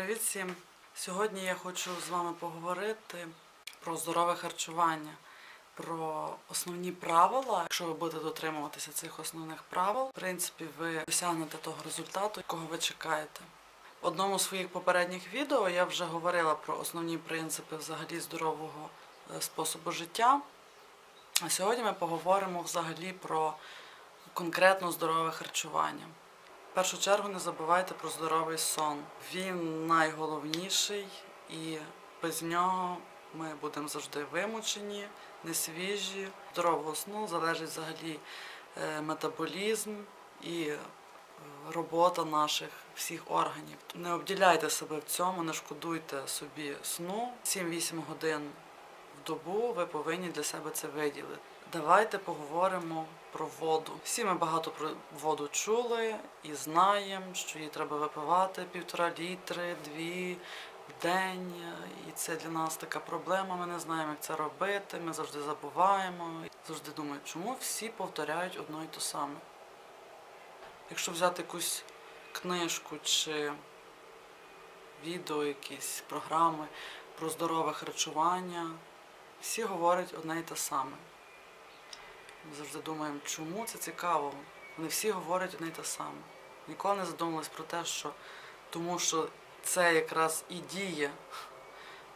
Привіт всім! Сьогодні я хочу з вами поговорити про здорове харчування, про основні правила. Якщо ви будете дотримуватися цих основних правил, в принципі, ви досягнете того результату, якого ви чекаєте. В одному з своїх попередніх відео я вже говорила про основні принципи взагалі здорового е, способу життя. А сьогодні ми поговоримо взагалі про конкретно здорове харчування. В першу чергу не забувайте про здоровий сон. Він найголовніший, і без нього ми будемо завжди вимучені, несвіжі. Здорового сну залежить взагалі е, метаболізм і е, робота наших всіх органів. Не обділяйте себе в цьому, не шкодуйте собі сну. 7-8 годин в добу ви повинні для себе це виділити. Давайте поговоримо про воду. Всі ми багато про воду чули і знаємо, що її треба випивати півтора літри, дві в день. І це для нас така проблема. Ми не знаємо, як це робити. Ми завжди забуваємо. Завжди думають, чому всі повторяють одно і те саме. Якщо взяти якусь книжку чи відео, якісь програми про здорове харчування, всі говорять одне і те саме. Ми завжди думаємо, чому це цікаво. Вони всі говорять одне й те саме. Ніколи не задумувались про те, що тому що це якраз і діє.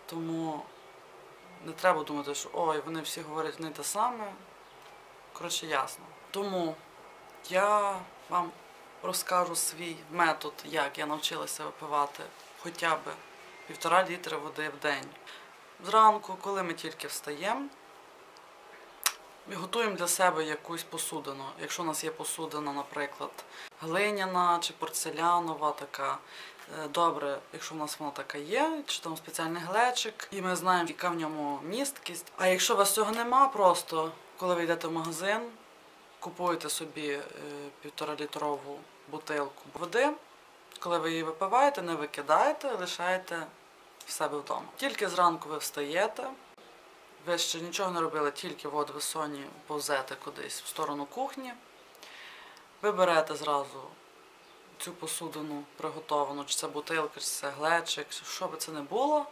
Тому не треба думати, що ой, вони всі говорять одне й те саме. Коротше, ясно. Тому я вам розкажу свій метод, як я навчилася випивати хоча б півтора літри води в день. Зранку, коли ми тільки встаємо, ми готуємо для себе якусь посудину. Якщо у нас є посудина, наприклад, глиняна чи порцелянова, така е, добре, якщо в нас вона така є, чи там спеціальний глечик, і ми знаємо, яка в ньому місткість. А якщо у вас цього нема, просто коли ви йдете в магазин, купуєте собі е, півторалітрову бутилку води. Коли ви її випиваєте, не викидаєте, лишаєте в себе вдома. Тільки зранку ви встаєте. Ви ще нічого не робили, тільки воду в соні повзете кудись в сторону кухні. Ви берете зразу цю посудину приготовану, чи це бутилка, чи це глечик, що би це не було,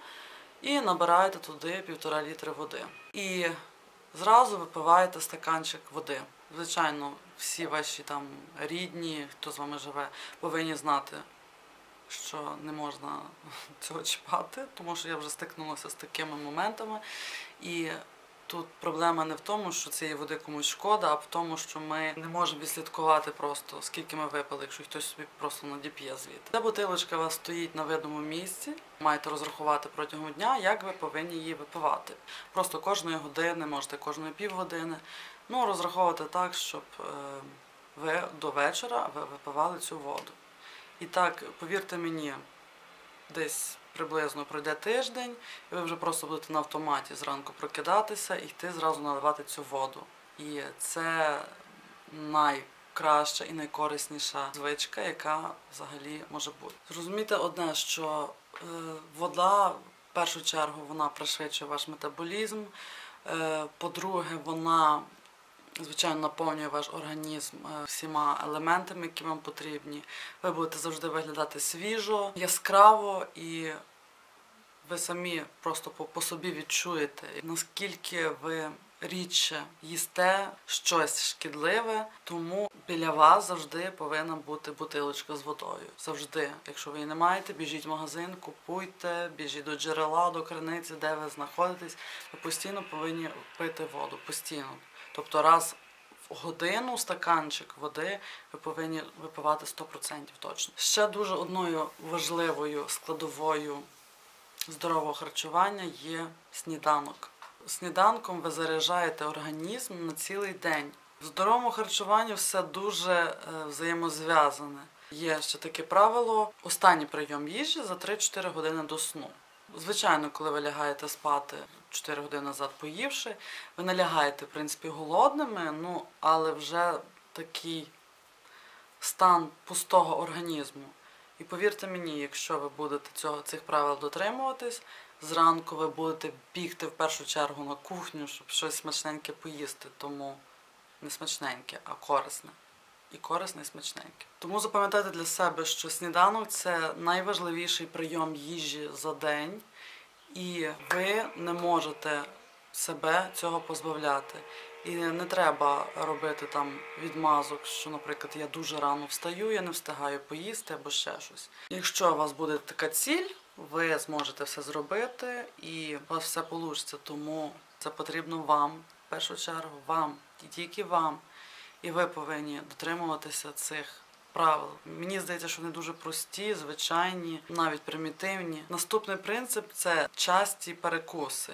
і набираєте туди півтора літри води. І зразу випиваєте стаканчик води. Звичайно, всі ваші там рідні, хто з вами живе, повинні знати, що не можна цього чіпати, тому що я вже стикнулася з такими моментами. І тут проблема не в тому, що цієї води комусь шкода, а в тому, що ми не можемо відслідкувати просто, скільки ми випили, якщо хтось собі просто надіп'є звідти. Ця бутилочка у вас стоїть на видному місці, маєте розрахувати протягом дня, як ви повинні її випивати. Просто кожної години, можете кожної півгодини. Ну, розраховувати так, щоб е, ви до вечора випивали цю воду. І так, повірте мені, десь приблизно пройде тиждень, і ви вже просто будете на автоматі зранку прокидатися і йти зразу наливати цю воду. І це найкраща і найкорисніша звичка, яка взагалі може бути. Зрозумійте одне, що е, вода в першу чергу вона пришвидшує ваш метаболізм. Е, по-друге, вона Звичайно, наповнює ваш організм е, всіма елементами, які вам потрібні. Ви будете завжди виглядати свіжо, яскраво, і ви самі просто по, собі відчуєте, наскільки ви рідше їсте щось шкідливе, тому біля вас завжди повинна бути бутилочка з водою. Завжди, якщо ви її не маєте, біжіть в магазин, купуйте, біжіть до джерела, до криниці, де ви знаходитесь. Ви постійно повинні пити воду. Постійно. Тобто раз в годину стаканчик води ви повинні випивати 100% точно. Ще дуже одною важливою складовою здорового харчування є сніданок. Сніданком ви заряджаєте організм на цілий день. В здоровому харчуванні все дуже е, взаємозв'язане. Є ще таке правило: останній прийом їжі за 3-4 години до сну. Звичайно, коли ви лягаєте спати 4 години назад поївши, ви не лягаєте, в принципі, голодними, ну, але вже такий стан пустого організму. І повірте мені, якщо ви будете цього, цих правил дотримуватись, зранку ви будете бігти в першу чергу на кухню, щоб щось смачненьке поїсти, тому не смачненьке, а корисне. і корисне, і смачненьке. Тому запам'ятайте для себе, що сніданок це найважливіший прийом їжі за день, і ви не можете себе цього позбавляти. І не треба робити там відмазок, що, наприклад, я дуже рано встаю, я не встигаю поїсти або ще щось. Якщо у вас буде така ціль, ви зможете все зробити і у вас все вийде. Тому це потрібно вам, в першу чергу, вам, і тільки вам. І ви повинні дотримуватися цих правил. Мені здається, що вони дуже прості, звичайні, навіть примітивні. Наступний принцип це часті перекуси.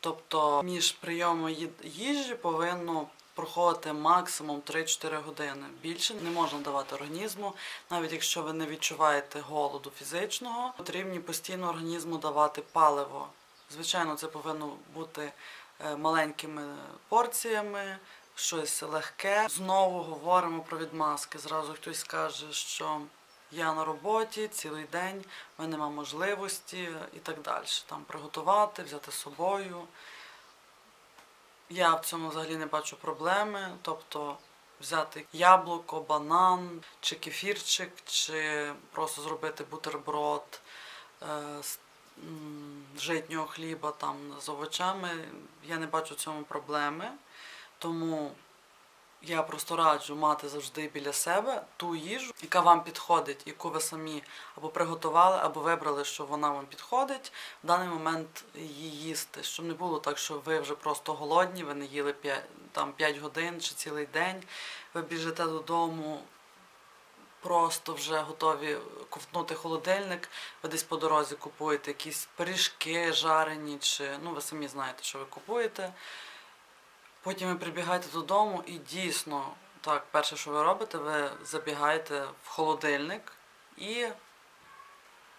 Тобто між прийомом їжі повинно проходити максимум 3-4 години. Більше не можна давати організму, навіть якщо ви не відчуваєте голоду фізичного, потрібні постійно організму давати паливо. Звичайно, це повинно бути е, маленькими порціями, щось легке. Знову говоримо про відмазки. Зразу хтось скаже, що я на роботі цілий день, в мене немає можливості і так далі. Там приготувати, взяти з собою. Я в цьому взагалі не бачу проблеми. Тобто взяти яблуко, банан, чи кефірчик, чи просто зробити бутерброд е, з житнього хліба там з овочами. Я не бачу в цьому проблеми. Тому я просто раджу мати завжди біля себе ту їжу, яка вам підходить, яку ви самі або приготували, або вибрали, що вона вам підходить, в даний момент її їсти. Щоб не було так, що ви вже просто голодні, ви не їли 5, там 5 годин чи цілий день, ви біжите додому. Просто вже готові ковтнути холодильник, ви десь по дорозі купуєте якісь пиріжки жарені, чи ну ви самі знаєте, що ви купуєте. Потім ви прибігаєте додому і дійсно, так, перше, що ви робите, ви забігаєте в холодильник і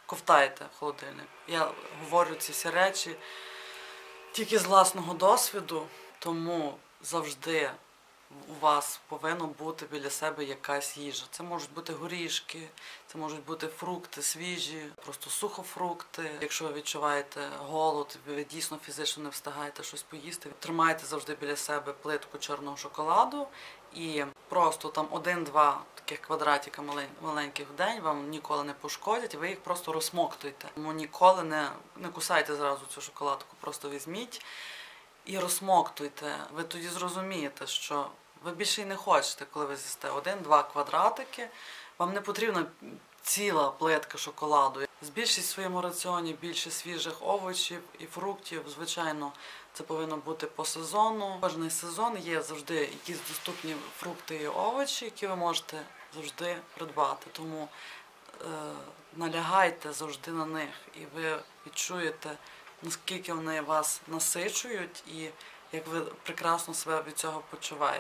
ковтаєте в холодильник. Я говорю ці всі речі тільки з власного досвіду, тому завжди у вас повинно бути біля себе якась їжа. Це можуть бути горішки, це можуть бути фрукти свіжі, просто сухофрукти. Якщо ви відчуваєте голод, ви дійсно фізично не встигаєте щось поїсти, тримайте завжди біля себе плитку чорного шоколаду і просто там один-два таких квадратика маленьких в день вам ніколи не пошкодять, ви їх просто розсмоктуйте. Тому ніколи не, не кусайте зразу цю шоколадку, просто візьміть і розсмоктуйте. Ви тоді зрозумієте, що ви більше й не хочете, коли ви з'їсте один-два квадратики. Вам не потрібна ціла плитка шоколаду. Збільшіть в своєму раціоні більше свіжих овочів і фруктів. Звичайно, це повинно бути по сезону. Кожний сезон є завжди якісь доступні фрукти і овочі, які ви можете завжди придбати. Тому е, налягайте завжди на них, і ви відчуєте, наскільки вони вас насичують, і як ви прекрасно себе від цього почуваєте.